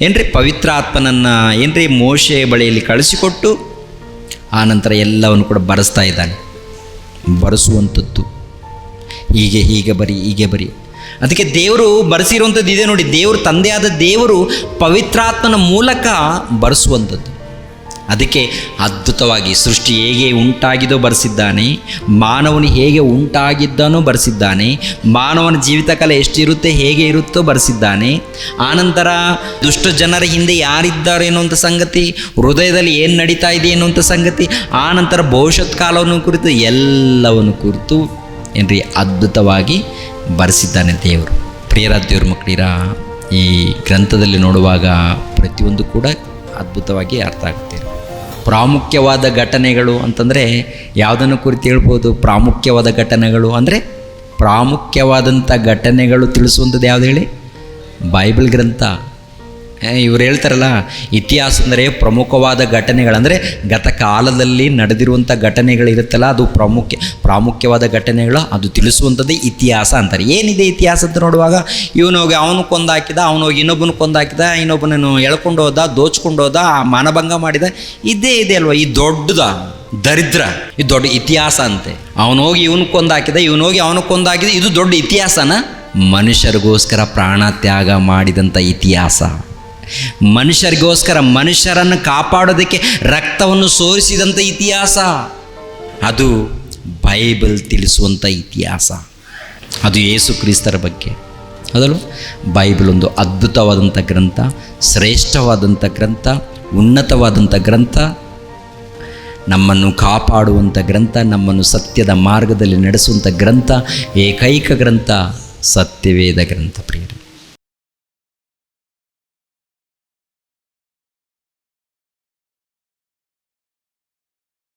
ಏನ್ರಿ ಪವಿತ್ರಾತ್ಮನನ್ನು ಏನ್ರಿ ಮೋಶೆ ಬಳಿಯಲ್ಲಿ ಕಳಿಸಿಕೊಟ್ಟು ಆ ನಂತರ ಎಲ್ಲವನ್ನು ಕೂಡ ಬರೆಸ್ತಾ ಇದ್ದಾನೆ. ಬರೆಸುವಂಥದ್ದು. ಹೀಗೆ ಹೀಗೆ ಬರಿ ಹೀಗೆ ಬರಿ. ಅದಕ್ಕೆ ದೇವರು ಬರೆಸಿರುವಂಥದ್ದು ಇದೆ ನೋಡಿ, ದೇವರು ತಂದೆಯಾದ ದೇವರು ಪವಿತ್ರಾತ್ಮನ ಮೂಲಕ ಬರೆಸುವಂಥದ್ದು. ಅದಕ್ಕೆ ಅದ್ಭುತವಾಗಿ ಸೃಷ್ಟಿ ಹೇಗೆ ಉಂಟಾಗಿದೋ ಬರೆಸಿದ್ದಾನೆ, ಮಾನವನು ಹೇಗೆ ಉಂಟಾಗಿದ್ದನೋ ಬರೆಸಿದ್ದಾನೆ, ಮಾನವನ ಜೀವಿತ ಕಲೆ ಎಷ್ಟಿರುತ್ತೆ, ಹೇಗೆ ಇರುತ್ತೋ ಬರೆಸಿದ್ದಾನೆ. ಆನಂತರ ದುಷ್ಟ ಜನರ ಹಿಂದೆ ಯಾರಿದ್ದಾರೆ ಅನ್ನುವಂಥ ಸಂಗತಿ, ಹೃದಯದಲ್ಲಿ ಏನು ನಡೀತಾ ಇದೆ ಅನ್ನುವಂಥ ಸಂಗತಿ, ಆನಂತರ ಭವಿಷ್ಯತ್ ಕಾಲವನ್ನು ಕುರಿತು ಎಲ್ಲವನ್ನು ಕುರಿತು ಏನ್ರಿ ಅದ್ಭುತವಾಗಿ ಬರೆಸಿದ್ದಾನೆ ದೇವರು. ಪ್ರಿಯರ ದೇವ್ರ ಮಕ್ಕಳಿರ, ಈ ಗ್ರಂಥದಲ್ಲಿ ನೋಡುವಾಗ ಪ್ರತಿಯೊಂದು ಕೂಡ ಅದ್ಭುತವಾಗಿ ಅರ್ಥ ಆಗುತ್ತೆ. ಪ್ರಾಮುಖ್ಯವಾದ ಘಟನೆಗಳು ಅಂತಂದರೆ ಯಾವುದನ್ನು ಕುರಿತು ಹೇಳ್ಬೋದು? ಪ್ರಾಮುಖ್ಯವಾದ ಘಟನೆಗಳು ಅಂದರೆ ಪ್ರಾಮುಖ್ಯವಾದಂಥ ಘಟನೆಗಳು ತಿಳಿಸುವಂಥದ್ದು ಯಾವುದು ಹೇಳಿ? ಬೈಬಲ್ ಗ್ರಂಥ. ಇವ್ರು ಹೇಳ್ತಾರಲ್ಲ, ಇತಿಹಾಸ ಅಂದರೆ ಪ್ರಮುಖವಾದ ಘಟನೆಗಳಂದರೆ ಗತ ಕಾಲದಲ್ಲಿ ನಡೆದಿರುವಂಥ ಘಟನೆಗಳಿರುತ್ತಲ್ಲ, ಅದು ಪ್ರಾಮುಖ್ಯ, ಪ್ರಾಮುಖ್ಯವಾದ ಘಟನೆಗಳು, ಅದು ತಿಳಿಸುವಂಥದ್ದೇ ಇತಿಹಾಸ ಅಂತಾರೆ. ಏನಿದೆ ಇತಿಹಾಸ ಅಂತ ನೋಡುವಾಗ, ಇವನೋಗಿ ಅವನು ಕೊಂದಾಕಿದ, ಅವನೋಗಿ ಇನ್ನೊಬ್ಬನ ಕೊಂದಾಕಿದ, ಇನ್ನೊಬ್ಬನನ್ನು ಎಳ್ಕೊಂಡು ಹೋದ, ದೋಚ್ಕೊಂಡು ಹೋದ ಮಾನಭಂಗ ಮಾಡಿದ, ಇದೇ ಇದೆ ಅಲ್ವಾ? ಈ ದೊಡ್ಡದ ದರಿದ್ರ ಇದು ದೊಡ್ಡ ಇತಿಹಾಸ ಅಂತೆ. ಅವನೋಗಿ ಇವನು ಕೊಂದಾಕಿದ, ಇವನೋಗಿ ಅವನು ಕೊಂದಾಕಿದ, ಇದು ದೊಡ್ಡ ಇತಿಹಾಸನ? ಮನುಷ್ಯರಿಗೋಸ್ಕರ ಪ್ರಾಣ ತ್ಯಾಗ ಮಾಡಿದಂಥ ಇತಿಹಾಸ. ಮನುಷ್ಯರಿಗೋಸ್ಕರ ಮನುಷ್ಯರನ್ನು ಕಾಪಾಡೋದಕ್ಕೆ ರಕ್ತವನ್ನು ಸೋರಿಸಿದಂಥ ಇತಿಹಾಸ. ಅದು ಬೈಬಲ್ ತಿಳಿಸುವಂಥ ಇತಿಹಾಸ. ಅದು ಯೇಸು ಕ್ರಿಸ್ತರ ಬಗ್ಗೆ. ಅದಲ್ಲ ಬೈಬಲ್ ಒಂದು ಅದ್ಭುತವಾದಂಥ ಗ್ರಂಥ ಶ್ರೇಷ್ಠವಾದಂಥ ಗ್ರಂಥ ಉನ್ನತವಾದಂಥ ಗ್ರಂಥ. ನಮ್ಮನ್ನು ಕಾಪಾಡುವಂಥ ಗ್ರಂಥ, ನಮ್ಮನ್ನು ಸತ್ಯದ ಮಾರ್ಗದಲ್ಲಿ ನಡೆಸುವಂಥ ಗ್ರಂಥ, ಏಕೈಕ ಗ್ರಂಥ, ಸತ್ಯವೇದ ಗ್ರಂಥ ಪ್ರಿಯರು.